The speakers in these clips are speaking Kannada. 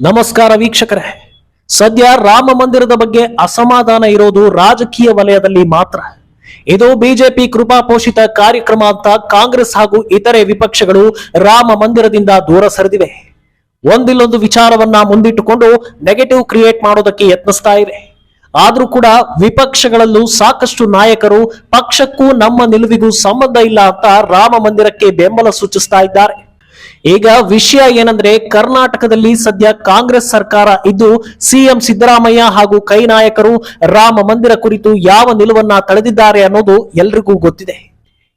ನಮಸ್ಕಾರ ವೀಕ್ಷಕರೇ. ಸದ್ಯ ರಾಮ ಮಂದಿರದ ಬಗ್ಗೆ ಅಸಮಾಧಾನ ಇರೋದು ರಾಜಕೀಯ ವಲಯದಲ್ಲಿ ಮಾತ್ರ. ಇದು ಬಿಜೆಪಿ ಕೃಪಾಪೋಷಿತ ಕಾರ್ಯಕ್ರಮ ಅಂತ ಕಾಂಗ್ರೆಸ್ ಹಾಗೂ ಇತರೆ ವಿಪಕ್ಷಗಳು ರಾಮ ಮಂದಿರದಿಂದ ದೂರ ಸರಿದಿವೆ. ಒಂದಿಲ್ಲೊಂದು ವಿಚಾರವನ್ನ ಮುಂದಿಟ್ಟುಕೊಂಡು ನೆಗೆಟಿವ್ ಕ್ರಿಯೇಟ್ ಮಾಡೋದಕ್ಕೆ ಯತ್ನಿಸ್ತಾ ಇವೆ. ಆದ್ರೂ ಕೂಡ ವಿಪಕ್ಷಗಳಲ್ಲೂ ಸಾಕಷ್ಟು ನಾಯಕರು ಪಕ್ಷಕ್ಕೂ ನಮ್ಮ ನಿಲುವಿಗೂ ಸಂಬಂಧ ಇಲ್ಲ ಅಂತ ರಾಮ ಮಂದಿರಕ್ಕೆ ಬೆಂಬಲ ಸೂಚಿಸ್ತಾ ಇದ್ದಾರೆ. ಈಗ ವಿಷಯ ಏನಂದ್ರೆ ಕರ್ನಾಟಕದಲ್ಲಿ ಸದ್ಯ ಕಾಂಗ್ರೆಸ್ ಸರ್ಕಾರ ಇದ್ದು ಸಿಎಂ ಸಿದ್ದರಾಮಯ್ಯ ಹಾಗೂ ಕೈ ನಾಯಕರು ರಾಮ ಮಂದಿರ ಕುರಿತು ಯಾವ ನಿಲುವನ್ನ ತಳೆದಿದ್ದಾರೆ ಅನ್ನೋದು ಎಲ್ರಿಗೂ ಗೊತ್ತಿದೆ.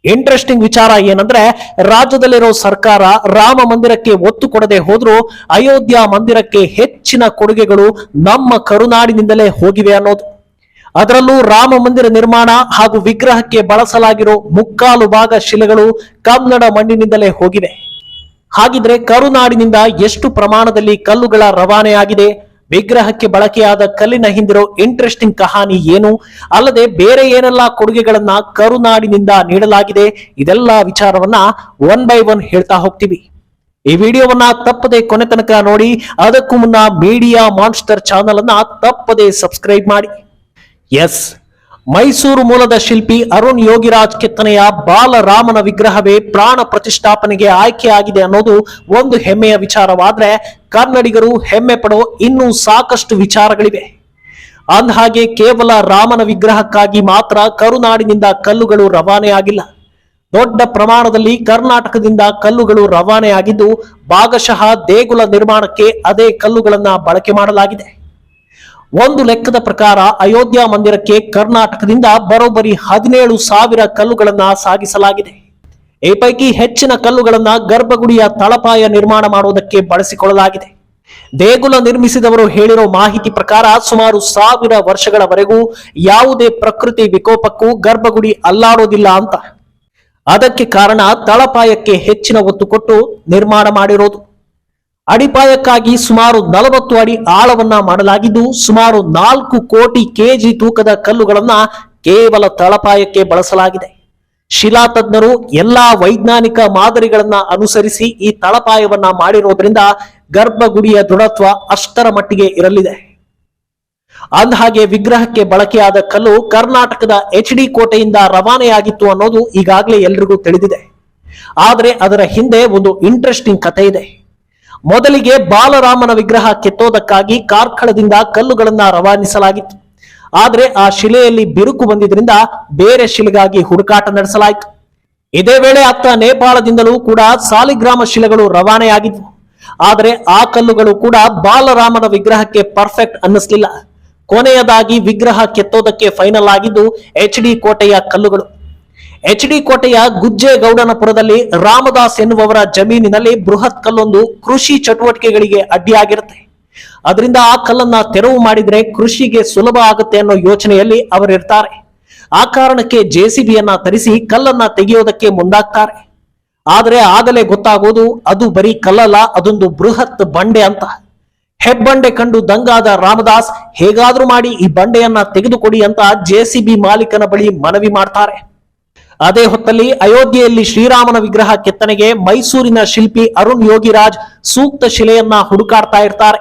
ಇಂಟ್ರೆಸ್ಟಿಂಗ್ ವಿಚಾರ ಏನಂದ್ರೆ ರಾಜ್ಯದಲ್ಲಿರೋ ಸರ್ಕಾರ ರಾಮ ಮಂದಿರಕ್ಕೆ ಒತ್ತು ಕೊಡದೆ ಹೋದ್ರೂ ಅಯೋಧ್ಯ ಮಂದಿರಕ್ಕೆ ಹೆಚ್ಚಿನ ಕೊಡುಗೆಗಳು ನಮ್ಮ ಕರುನಾಡಿನಿಂದಲೇ ಹೋಗಿವೆ ಅನ್ನೋದು. ಅದರಲ್ಲೂ ರಾಮ ಮಂದಿರ ನಿರ್ಮಾಣ ಹಾಗೂ ವಿಗ್ರಹಕ್ಕೆ ಬಳಸಲಾಗಿರೋ ಮುಕ್ಕಾಲು ಭಾಗ ಶಿಲೆಗಳು ಕನ್ನಡ ಮಣ್ಣಿನಿಂದಲೇ ಹೋಗಿವೆ. ಹಾಗಿದ್ರೆ ಕರುನಾಡಿನಿಂದ ಎಷ್ಟು ಪ್ರಮಾಣದಲ್ಲಿ ಕಲ್ಲುಗಳ ರವಾನೆಯಾಗಿದೆ? ವಿಗ್ರಹಕ್ಕೆ ಬಳಕೆಯಾದ ಕಲ್ಲಿನ ಹಿಂದಿರೋ ಇಂಟ್ರೆಸ್ಟಿಂಗ್ ಕಹಾನಿ ಏನು? ಅಲ್ಲದೆ ಬೇರೆ ಏನೆಲ್ಲ ಕೊಡುಗೆಗಳನ್ನ ಕರುನಾಡಿನಿಂದ ನೀಡಲಾಗಿದೆ? ಇದೆಲ್ಲ ವಿಚಾರವನ್ನ ಒನ್ ಬೈ ಒನ್ ಹೇಳ್ತಾ ಹೋಗ್ತೀವಿ. ಈ ವಿಡಿಯೋವನ್ನ ತಪ್ಪದೆ ಕೊನೆ ತನಕ ನೋಡಿ, ಅದಕ್ಕೂ ಮುನ್ನ ಮೀಡಿಯಾ ಮಾನ್ಸ್ಟರ್ ಚಾನಲ್ ಅನ್ನ ತಪ್ಪದೆ ಸಬ್ಸ್ಕ್ರೈಬ್ ಮಾಡಿ. ಎಸ್ ಮೈಸೂರು ಮೂಲದ ಶಿಲ್ಪಿ ಅರುಣ್ ಯೋಗಿರಾಜ್ ಕೆತ್ತನೆಯ ಬಾಲರಾಮನ ವಿಗ್ರಹವೇ ಪ್ರಾಣ ಪ್ರತಿಷ್ಠಾಪನೆಗೆ ಆಯ್ಕೆಯಾಗಿದೆ ಅನ್ನೋದು ಒಂದು ಹೆಮ್ಮೆಯ ವಿಚಾರವಾದ್ರೆ ಕನ್ನಡಿಗರು ಹೆಮ್ಮೆ ಪಡೋ ಇನ್ನೂ ಸಾಕಷ್ಟು ವಿಚಾರಗಳಿವೆ. ಅಂದಹಾಗೆ ಕೇವಲ ರಾಮನ ವಿಗ್ರಹಕ್ಕಾಗಿ ಮಾತ್ರ ಕರುನಾಡಿನಿಂದ ಕಲ್ಲುಗಳು ರವಾನೆಯಾಗಿಲ್ಲ ದೊಡ್ಡ ಪ್ರಮಾಣದಲ್ಲಿ ಕರ್ನಾಟಕದಿಂದ ಕಲ್ಲುಗಳು ರವಾನೆಯಾಗಿದ್ದು ಭಾಗಶಃ ದೇಗುಲ ನಿರ್ಮಾಣಕ್ಕೆ ಅದೇ ಕಲ್ಲುಗಳನ್ನ ಬಳಕೆ ಮಾಡಲಾಗಿದೆ. ಒಂದು ಲೆಕ್ಕದ ಪ್ರಕಾರ ಅಯೋಧ್ಯ ಮಂದಿರಕ್ಕೆ ಕರ್ನಾಟಕದಿಂದ ಬರೋಬ್ಬರಿ ಹದಿನೇಳು ಸಾವಿರ ಕಲ್ಲುಗಳನ್ನ ಸಾಗಿಸಲಾಗಿದೆ. ಈ ಪೈಕಿ ಹೆಚ್ಚಿನ ಕಲ್ಲುಗಳನ್ನ ಗರ್ಭಗುಡಿಯ ತಳಪಾಯ ನಿರ್ಮಾಣ ಮಾಡುವುದಕ್ಕೆ ಬಳಸಿಕೊಳ್ಳಲಾಗಿದೆ. ದೇಗುಲ ನಿರ್ಮಿಸಿದವರು ಹೇಳಿರೋ ಮಾಹಿತಿ ಪ್ರಕಾರ ಸುಮಾರು ಸಾವಿರ ವರ್ಷಗಳವರೆಗೂ ಯಾವುದೇ ಪ್ರಕೃತಿ ವಿಕೋಪಕ್ಕೂ ಗರ್ಭಗುಡಿ ಅಲ್ಲಾಡೋದಿಲ್ಲ ಅಂತ. ಅದಕ್ಕೆ ಕಾರಣ ತಳಪಾಯಕ್ಕೆ ಹೆಚ್ಚಿನ ಒತ್ತು ಕೊಟ್ಟು ನಿರ್ಮಾಣ ಮಾಡಿರೋದು. ಅಡಿಪಾಯಕ್ಕಾಗಿ ಸುಮಾರು ನಲವತ್ತು ಅಡಿ ಆಳವನ್ನ ಮಾಡಲಾಗಿದ್ದು ಸುಮಾರು ನಾಲ್ಕು ಕೋಟಿ ಕೆಜಿ ತೂಕದ ಕಲ್ಲುಗಳನ್ನ ಕೇವಲ ತಳಪಾಯಕ್ಕೆ ಬಳಸಲಾಗಿದೆ. ಶಿಲಾ ತಜ್ಞರು ಎಲ್ಲಾ ವೈಜ್ಞಾನಿಕ ಮಾದರಿಗಳನ್ನ ಅನುಸರಿಸಿ ಈ ತಳಪಾಯವನ್ನ ಮಾಡಿರೋದ್ರಿಂದ ಗರ್ಭಗುಡಿಯ ದೃಢತ್ವ ಅಷ್ಟರ ಮಟ್ಟಿಗೆ ಇರಲಿದೆ. ಅಂದಹಾಗೆ ವಿಗ್ರಹಕ್ಕೆ ಬಳಕೆಯಾದ ಕಲ್ಲು ಕರ್ನಾಟಕದ ಎಚ್ ಡಿ ಕೋಟೆಯಿಂದ ರವಾನೆಯಾಗಿತ್ತು ಅನ್ನೋದು ಈಗಾಗಲೇ ಎಲ್ರಿಗೂ ತಿಳಿದಿದೆ. ಆದರೆ ಅದರ ಹಿಂದೆ ಒಂದು ಇಂಟ್ರೆಸ್ಟಿಂಗ್ ಕಥೆ ಇದೆ ಮೊದಲಿಗೆ ಬಾಲರಾಮನ ವಿಗ್ರಹ ಕೆತ್ತೋದಕ್ಕಾಗಿ ಕಾರ್ಕಳದಿಂದ ಕಲ್ಲುಗಳನ್ನ ರವಾನಿಸಲಾಗಿತ್ತು. ಆದರೆ ಆ ಶಿಲೆಯಲ್ಲಿ ಬಿರುಕು ಬಂದಿದ್ರಿಂದ ಬೇರೆ ಶಿಲೆಗಾಗಿ ಹುಡುಕಾಟ ನಡೆಸಲಾಯಿತು. ಇದೇ ವೇಳೆ ಅತ್ತ ನೇಪಾಳದಿಂದಲೂ ಕೂಡ ಸಾಲಿಗ್ರಾಮ ಶಿಲೆಗಳು ರವಾನೆಯಾಗಿದ್ವು. ಆದರೆ ಆ ಕಲ್ಲುಗಳು ಕೂಡ ಬಾಲರಾಮನ ವಿಗ್ರಹಕ್ಕೆ ಪರ್ಫೆಕ್ಟ್ ಅನ್ನಿಸ್ಲಿಲ್ಲ. ಕೊನೆಯದಾಗಿ ವಿಗ್ರಹ ಕೆತ್ತೋದಕ್ಕೆ ಫೈನಲ್ ಆಗಿದ್ದು ಎಚ್ ಡಿ ಕೋಟೆಯ ಕಲ್ಲುಗಳು. ಎಚ್ ಡಿ ಕೋಟೆಯ ಗುಜ್ಜೇಗೌಡನಪುರದಲ್ಲಿ ರಾಮದಾಸ್ ಎನ್ನುವವರ ಜಮೀನಿನಲ್ಲಿ ಬೃಹತ್ ಕಲ್ಲೊಂದು ಕೃಷಿ ಚಟುವಟಿಕೆಗಳಿಗೆ ಅಡ್ಡಿಯಾಗಿರುತ್ತೆ. ಅದರಿಂದ ಆ ಕಲ್ಲನ್ನ ತೆರವು ಮಾಡಿದ್ರೆ ಕೃಷಿಗೆ ಸುಲಭ ಆಗುತ್ತೆ ಅನ್ನೋ ಯೋಚನೆಯಲ್ಲಿ ಅವರಿರ್ತಾರೆ. ಆ ಕಾರಣಕ್ಕೆ ಜೆಸಿಬಿಯನ್ನ ತರಿಸಿ ಕಲ್ಲನ್ನ ತೆಗೆಯೋದಕ್ಕೆ ಮುಂದಾಗ್ತಾರೆ. ಆದರೆ ಆಗಲೇ ಗೊತ್ತಾಗೋದು ಅದು ಬರೀ ಕಲ್ಲಲ್ಲ, ಅದೊಂದು ಬೃಹತ್ ಬಂಡೆ ಅಂತ. ಹೆಬ್ಬಂಡೆ ಕಂಡು ದಂಗಾದ ರಾಮದಾಸ್ ಹೇಗಾದ್ರೂ ಮಾಡಿ ಈ ಬಂಡೆಯನ್ನ ತೆಗೆದುಕೊಡಿ ಅಂತ ಜೆಸಿಬಿ ಮಾಲೀಕನ ಬಳಿ ಮನವಿ ಮಾಡ್ತಾರೆ. ಅದೇ ಹೊತ್ತಲ್ಲಿ ಅಯೋಧ್ಯೆಯಲ್ಲಿ ಶ್ರೀರಾಮನ ವಿಗ್ರಹ ಕೆತ್ತನೆಗೆ ಮೈಸೂರಿನ ಶಿಲ್ಪಿ ಅರುಣ್ ಯೋಗಿರಾಜ್ ಸೂಕ್ತ ಶಿಲೆಯನ್ನ ಹುಡುಕಾಡ್ತಾ ಇರ್ತಾರೆ.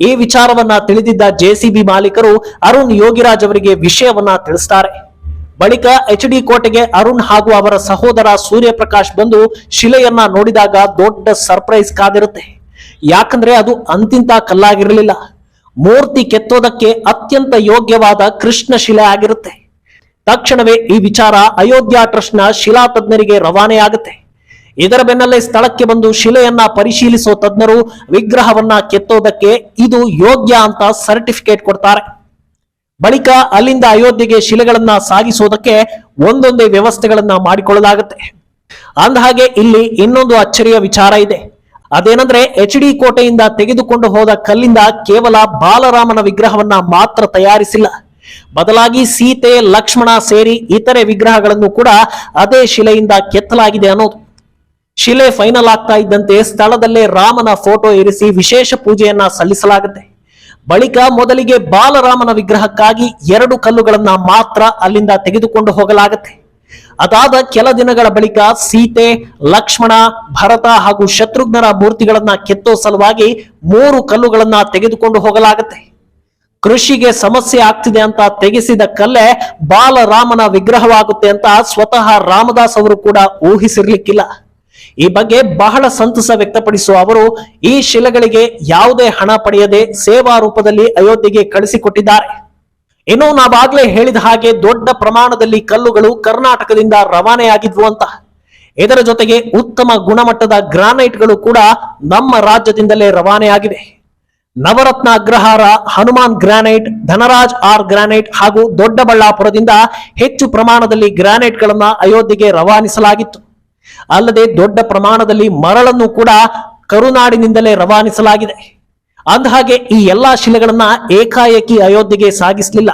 ಈ ವಿಚಾರವನ್ನ ತಿಳಿದಿದ್ದ ಜೆಸಿಬಿ ಮಾಲೀಕರು ಅರುಣ್ ಯೋಗಿರಾಜ್ ಅವರಿಗೆ ವಿಷಯವನ್ನ ತಿಳಿಸ್ತಾರೆ. ಬಳಿಕ ಎಚ್ ಡಿ ಕೋಟೆಗೆ ಅರುಣ್ ಹಾಗೂ ಅವರ ಸಹೋದರ ಸೂರ್ಯಪ್ರಕಾಶ್ ಬಂದು ಶಿಲೆಯನ್ನ ನೋಡಿದಾಗ ದೊಡ್ಡ ಸರ್ಪ್ರೈಸ್ ಕಾದಿರುತ್ತೆ. ಯಾಕಂದ್ರೆ ಅದು ಅಂತಿಂತ ಕಲ್ಲಾಗಿರಲಿಲ್ಲ. ಮೂರ್ತಿ ಕೆತ್ತೋದಕ್ಕೆ ಅತ್ಯಂತ ಯೋಗ್ಯವಾದ ಕೃಷ್ಣ ಶಿಲೆ ಆಗಿರುತ್ತೆ. ತಕ್ಷಣವೇ ಈ ವಿಚಾರ ಅಯೋಧ್ಯ ಟ್ರಸ್ಟ್ನ ಶಿಲಾ ತಜ್ಞರಿಗೆ ರವಾನೆಯಾಗುತ್ತೆ. ಇದರ ಬೆನ್ನಲ್ಲೇ ಸ್ಥಳಕ್ಕೆ ಬಂದು ಶಿಲೆಯನ್ನ ಪರಿಶೀಲಿಸೋ ತಜ್ಞರು ವಿಗ್ರಹವನ್ನ ಕೆತ್ತೋದಕ್ಕೆ ಇದು ಯೋಗ್ಯ ಅಂತ ಸರ್ಟಿಫಿಕೇಟ್ ಕೊಡ್ತಾರೆ. ಬಳಿಕ ಅಲ್ಲಿಂದ ಅಯೋಧ್ಯೆಗೆ ಶಿಲೆಗಳನ್ನ ಸಾಗಿಸೋದಕ್ಕೆ ಒಂದೊಂದೇ ವ್ಯವಸ್ಥೆಗಳನ್ನ ಮಾಡಿಕೊಳ್ಳಲಾಗುತ್ತೆ. ಅಂದಹಾಗೆ ಇಲ್ಲಿ ಇನ್ನೊಂದು ಅಚ್ಚರಿಯ ವಿಚಾರ ಇದೆ. ಅದೇನಂದ್ರೆ ಎಚ್ ಡಿ ಕೋಟೆಯಿಂದ ತೆಗೆದುಕೊಂಡು ಹೋದ ಕಲ್ಲಿಂದ ಕೇವಲ ಬಾಲರಾಮನ ವಿಗ್ರಹವನ್ನ ಮಾತ್ರ ತಯಾರಿಸಿಲ್ಲ. ಬದಲಾಗಿ ಸೀತೆ, ಲಕ್ಷ್ಮಣ ಸೇರಿ ಇತರೆ ವಿಗ್ರಹಗಳನ್ನು ಕೂಡ ಅದೇ ಶಿಲೆಯಿಂದ ಕೆತ್ತಲಾಗಿದೆ ಅನ್ನೋದು ಶಿಲೆ ಫೈನಲ್ ಆಗ್ತಾ ಇದ್ದಂತೆ ಸ್ಥಳದಲ್ಲೇ ರಾಮನ ಫೋಟೋ ಇರಿಸಿ ವಿಶೇಷ ಪೂಜೆಯನ್ನ ಸಲ್ಲಿಸಲಾಗುತ್ತೆ. ಬಳಿಕ ಮೊದಲಿಗೆ ಬಾಲರಾಮನ ವಿಗ್ರಹಕ್ಕಾಗಿ ಎರಡು ಕಲ್ಲುಗಳನ್ನ ಮಾತ್ರ ಅಲ್ಲಿಂದ ತೆಗೆದುಕೊಂಡು ಹೋಗಲಾಗುತ್ತೆ. ಅದಾದ ಕೆಲ ದಿನಗಳ ಬಳಿಕ ಸೀತೆ, ಲಕ್ಷ್ಮಣ, ಭರತ ಹಾಗೂ ಶತ್ರುಘ್ನರ ಮೂರ್ತಿಗಳನ್ನ ಕೆತ್ತೋ ಸಲುವಾಗಿ ಮೂರು ಕಲ್ಲುಗಳನ್ನ ತೆಗೆದುಕೊಂಡು ಹೋಗಲಾಗತ್ತೆ. ಕೃಷಿಗೆ ಸಮಸ್ಯೆ ಆಗ್ತಿದೆ ಅಂತ ತೆಗೆಸಿದ ಕಲ್ಲೇ ಬಾಲರಾಮನ ವಿಗ್ರಹವಾಗುತ್ತೆ ಅಂತ ಸ್ವತಃ ರಾಮದಾಸ್ ಅವರು ಕೂಡ ಊಹಿಸಿರ್ಲಿಕ್ಕಿಲ್ಲ. ಈ ಬಗ್ಗೆ ಬಹಳ ಸಂತಸ ವ್ಯಕ್ತಪಡಿಸುವ ಅವರು, ಈ ಶಿಲೆಗಳಿಗೆ ಯಾವುದೇ ಹಣ ಪಡೆಯದೆ ಸೇವಾ ರೂಪದಲ್ಲಿ ಅಯೋಧ್ಯೆಗೆ ಕಳಿಸಿಕೊಟ್ಟಿದ್ದಾರೆ. ಇನ್ನು ನಾವಾಗ್ಲೇ ಹೇಳಿದ ಹಾಗೆ ದೊಡ್ಡ ಪ್ರಮಾಣದಲ್ಲಿ ಕಲ್ಲುಗಳು ಕರ್ನಾಟಕದಿಂದ ರವಾನೆಯಾಗಿದ್ವು ಅಂತ. ಇದರ ಜೊತೆಗೆ ಉತ್ತಮ ಗುಣಮಟ್ಟದ ಗ್ರಾನೈಟ್ಗಳು ಕೂಡ ನಮ್ಮ ರಾಜ್ಯದಿಂದಲೇ ರವಾನೆಯಾಗಿವೆ. Navaratna Agrahara Hanuman granite, Dhanraj R granite ಹಾಗೂ ದೊಡ್ಡಬಳ್ಳಾಪುರದಿಂದ ಹೆಚ್ಚು ಪ್ರಮಾಣದಲ್ಲಿ ಗ್ರಾನೈಟ್ಗಳನ್ನು ಅಯೋಧ್ಯೆಗೆ ರವಾನಿಸಲಾಗಿತ್ತು. ಅಲ್ಲದೆ ದೊಡ್ಡ ಪ್ರಮಾಣದಲ್ಲಿ ಮರಳನ್ನು ಕೂಡ ಕರುನಾಡಿನಿಂದಲೇ ರವಾನಿಸಲಾಗಿದೆ. ಅಂದಹಾಗೆ ಈ ಎಲ್ಲಾ ಶಿಲೆಗಳನ್ನ ಏಕಾಏಕಿ ಅಯೋಧ್ಯೆಗೆ ಸಾಗಿಸಲಿಲ್ಲ.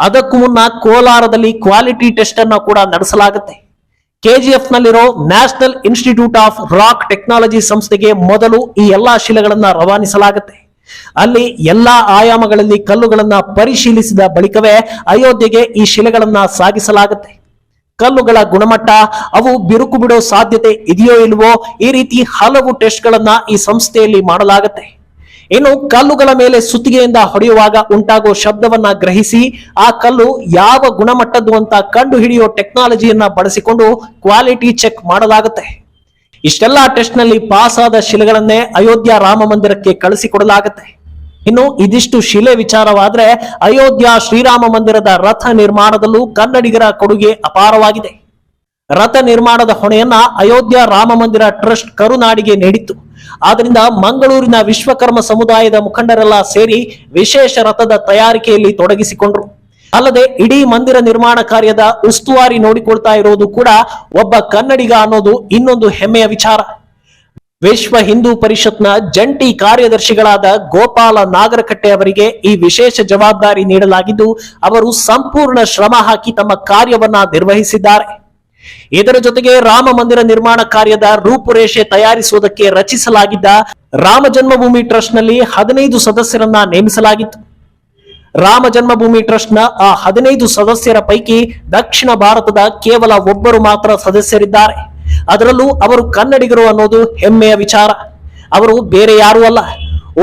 ಅದಕ್ಕೂ ಮುನ್ನ ಕೋಲಾರದಲ್ಲಿ ಕ್ವಾಲಿಟಿ ಟೆಸ್ಟ್ ಅನ್ನ ಕೂಡ ನಡೆಸಲಾಗುತ್ತೆ. ಕೆಜಿಎಫ್ ನಲ್ಲಿರೋ National Institute of Rock Technology ಸಂಸ್ಥೆಗೆ ಮೊದಲು ಈ ಎಲ್ಲಾ ಶಿಲೆಗಳನ್ನ ರವಾನಿಸಲಾಗುತ್ತೆ. ಅಲ್ಲಿ ಎಲ್ಲಾ ಆಯಾಮಗಳಲ್ಲಿ ಕಲ್ಲುಗಳನ್ನ ಪರಿಶೀಲಿಸಿದ ಬಳಿಕವೇ ಅಯೋಧ್ಯೆಗೆ ಈ ಶಿಲೆಗಳನ್ನ ಸಾಗಿಸಲಾಗುತ್ತೆ. ಕಲ್ಲುಗಳ ಗುಣಮಟ್ಟ, ಅವು ಬಿರುಕು ಬಿಡೋ ಸಾಧ್ಯತೆ ಇದೆಯೋ ಇಲ್ವೋ ಈ ರೀತಿ ಹಲವು ಟೆಸ್ಟ್ಗಳನ್ನ ಈ ಸಂಸ್ಥೆಯಲ್ಲಿ ಮಾಡಲಾಗುತ್ತೆ. ಇನ್ನು ಕಲ್ಲುಗಳ ಮೇಲೆ ಸುತ್ತಿಗೆಯಿಂದ ಹೊಡೆಯುವಾಗ ಉಂಟಾಗೋ ಶಬ್ದವನ್ನ ಗ್ರಹಿಸಿ, ಆ ಕಲ್ಲು ಯಾವ ಗುಣಮಟ್ಟದ್ದು ಅಂತ ಕಂಡು ಹಿಡಿಯೋ ಟೆಕ್ನಾಲಜಿಯನ್ನ ಬಳಸಿಕೊಂಡು ಕ್ವಾಲಿಟಿ ಚೆಕ್ ಮಾಡಲಾಗುತ್ತೆ. ಇಷ್ಟೆಲ್ಲಾ ಟೆಸ್ಟ್ನಲ್ಲಿ ಪಾಸ್ ಆದ ಶಿಲೆಗಳನ್ನೇ ಅಯೋಧ್ಯ ರಾಮ ಮಂದಿರಕ್ಕೆ ಕಳಿಸಿಕೊಡಲಾಗುತ್ತೆ. ಇನ್ನು ಇದಿಷ್ಟು ಶಿಲೆ ವಿಚಾರವಾದ್ರೆ ಅಯೋಧ್ಯ ಶ್ರೀರಾಮ ಮಂದಿರದ ರಥ ನಿರ್ಮಾಣದಲ್ಲೂ ಕನ್ನಡಿಗರ ಕೊಡುಗೆ ಅಪಾರವಾಗಿದೆ. ರಥ ನಿರ್ಮಾಣದ ಹೊಣೆಯನ್ನ ಅಯೋಧ್ಯ ರಾಮ ಮಂದಿರ ಟ್ರಸ್ಟ್ ಕರುನಾಡಿಗೆ ನೀಡಿತ್ತು. ಆದ್ರಿಂದ ಮಂಗಳೂರಿನ ವಿಶ್ವಕರ್ಮ ಸಮುದಾಯದ ಮುಖಂಡರೆಲ್ಲ ಸೇರಿ ವಿಶೇಷ ರಥದ ತಯಾರಿಕೆಯಲ್ಲಿ ತೊಡಗಿಸಿಕೊಂಡ್ರು. ಅಲ್ಲದೆ ಇಡೀ ಮಂದಿರ ನಿರ್ಮಾಣ ಕಾರ್ಯದ ಉಸ್ತುವಾರಿ ನೋಡಿಕೊಳ್ತಾ ಇರೋದು ಕೂಡ ಒಬ್ಬ ಕನ್ನಡಿಗ ಅನ್ನೋದು ಇನ್ನೊಂದು ಹೆಮ್ಮೆಯ ವಿಚಾರ. ವಿಶ್ವ ಹಿಂದೂ ಪರಿಷತ್ನ ಜಂಟಿ ಕಾರ್ಯದರ್ಶಿಗಳಾದ ಗೋಪಾಲ ನಾಗರಕಟ್ಟೆ ಅವರಿಗೆ ಈ ವಿಶೇಷ ಜವಾಬ್ದಾರಿ ನೀಡಲಾಗಿದ್ದು, ಅವರು ಸಂಪೂರ್ಣ ಶ್ರಮ ಹಾಕಿ ತಮ್ಮ ಕಾರ್ಯವನ್ನ ನಿರ್ವಹಿಸಿದ್ದಾರೆ. ಇದರ ಜೊತೆಗೆ ರಾಮ ಮಂದಿರ ನಿರ್ಮಾಣ ಕಾರ್ಯದ ರೂಪುರೇಷೆ ತಯಾರಿಸುವುದಕ್ಕೆ ರಚಿಸಲಾಗಿದ್ದ ರಾಮ ಜನ್ಮಭೂಮಿ ಟ್ರಸ್ಟ್ನಲ್ಲಿ ಹದಿನೈದು ಸದಸ್ಯರನ್ನ ನೇಮಿಸಲಾಗಿತ್ತು. ರಾಮ ಜನ್ಮಭೂಮಿ ಟ್ರಸ್ಟ್ನ ಆ ಹದಿನೈದು ಸದಸ್ಯರ ಪೈಕಿ ದಕ್ಷಿಣ ಭಾರತದ ಕೇವಲ ಒಬ್ಬರು ಮಾತ್ರ ಸದಸ್ಯರಿದ್ದಾರೆ. ಅದರಲ್ಲೂ ಅವರು ಕನ್ನಡಿಗರು ಅನ್ನೋದು ಹೆಮ್ಮೆಯ ವಿಚಾರ. ಅವರು ಬೇರೆ ಯಾರೂ ಅಲ್ಲ.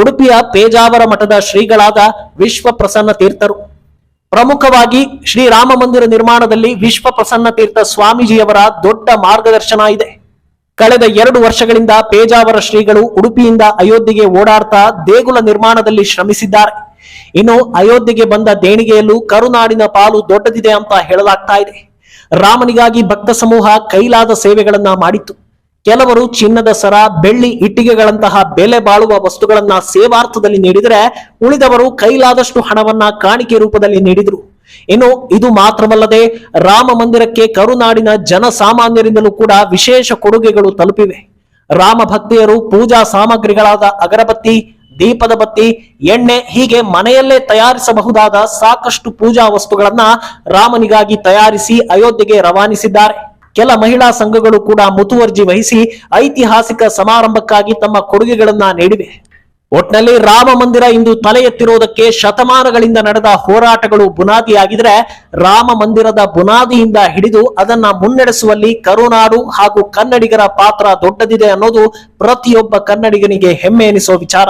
ಉಡುಪಿಯ ಪೇಜಾವರ ಮಠದ ಶ್ರೀಗಳಾದ ವಿಶ್ವ ಪ್ರಸನ್ನ ತೀರ್ಥರು. ಪ್ರಮುಖವಾಗಿ ಶ್ರೀರಾಮ ಮಂದಿರ ನಿರ್ಮಾಣದಲ್ಲಿ ವಿಶ್ವ ಪ್ರಸನ್ನ ತೀರ್ಥ ಸ್ವಾಮೀಜಿಯವರ ದೊಡ್ಡ ಮಾರ್ಗದರ್ಶನ ಇದೆ. ಕಳೆದ ಎರಡು ವರ್ಷಗಳಿಂದ ಪೇಜಾವರ ಶ್ರೀಗಳು ಉಡುಪಿಯಿಂದ ಅಯೋಧ್ಯೆಗೆ ಓಡಾಡ್ತಾ ದೇಗುಲ ನಿರ್ಮಾಣದಲ್ಲಿ ಶ್ರಮಿಸಿದ್ದಾರೆ. ಇನ್ನು ಅಯೋಧ್ಯೆಗೆ ಬಂದ ದೇಣಿಗೆಯಲ್ಲೂ ಕರುನಾಡಿನ ಪಾಲು ದೊಡ್ಡದಿದೆ ಅಂತ ಹೇಳಲಾಗ್ತಾ ಇದೆ. ರಾಮನಿಗಾಗಿ ಭಕ್ತ ಸಮೂಹ ಕೈಲಾದ ಸೇವೆಗಳನ್ನ ಮಾಡಿತ್ತು. ಕೆಲವರು ಚಿನ್ನದ ಸರ, ಬೆಳ್ಳಿ ಇಟ್ಟಿಗೆಗಳಂತಹ ಬೆಲೆ ಬಾಳುವ ವಸ್ತುಗಳನ್ನ ಸೇವಾರ್ಥದಲ್ಲಿ ನೀಡಿದರೆ ಉಳಿದವರು ಕೈಲಾದಷ್ಟು ಹಣವನ್ನ ಕಾಣಿಕೆ ರೂಪದಲ್ಲಿ ನೀಡಿದ್ರು. ಇನ್ನು ಇದು ಮಾತ್ರವಲ್ಲದೆ ರಾಮ ಮಂದಿರಕ್ಕೆ ಕರುನಾಡಿನ ಜನಸಾಮಾನ್ಯರಿಂದಲೂ ಕೂಡ ವಿಶೇಷ ಕೊಡುಗೆಗಳು ತಲುಪಿವೆ. ರಾಮ ಭಕ್ತಿಯರು ಪೂಜಾ ಸಾಮಗ್ರಿಗಳಾದ ಅಗರಬತ್ತಿ ದೀಪದ ಬತ್ತಿ, ಎಣ್ಣೆ ಹೀಗೆ ಮನೆಯಲ್ಲೇ ತಯಾರಿಸಬಹುದಾದ ಸಾಕಷ್ಟು ಪೂಜಾ ವಸ್ತುಗಳನ್ನ ರಾಮನಿಗಾಗಿ ತಯಾರಿಸಿ ಅಯೋಧ್ಯೆಗೆ ರವಾನಿಸಿದ್ದಾರೆ. ಕೆಲ ಮಹಿಳಾ ಸಂಘಗಳು ಕೂಡ ಮುತುವರ್ಜಿ ವಹಿಸಿ ಐತಿಹಾಸಿಕ ಸಮಾರಂಭಕ್ಕಾಗಿ ತಮ್ಮ ಕೊಡುಗೆಗಳನ್ನ ನೀಡಿವೆ. ಒಟ್ನಲ್ಲಿ ರಾಮ ಮಂದಿರ ಇಂದು ತಲೆ ಎತ್ತಿರುವುದಕ್ಕೆ ಶತಮಾನಗಳಿಂದ ನಡೆದ ಹೋರಾಟಗಳು ಬುನಾದಿಯಾಗಿದ್ರೆ ರಾಮ ಮಂದಿರದ ಬುನಾದಿಯಿಂದ ಹಿಡಿದು ಅದನ್ನ ಮುನ್ನಡೆಸುವಲ್ಲಿ ಕರುನಾಡು ಹಾಗೂ ಕನ್ನಡಿಗರ ಪಾತ್ರ ದೊಡ್ಡದಿದೆ ಅನ್ನೋದು ಪ್ರತಿಯೊಬ್ಬ ಕನ್ನಡಿಗನಿಗೆ ಹೆಮ್ಮೆ ಎನಿಸೋ ವಿಚಾರ.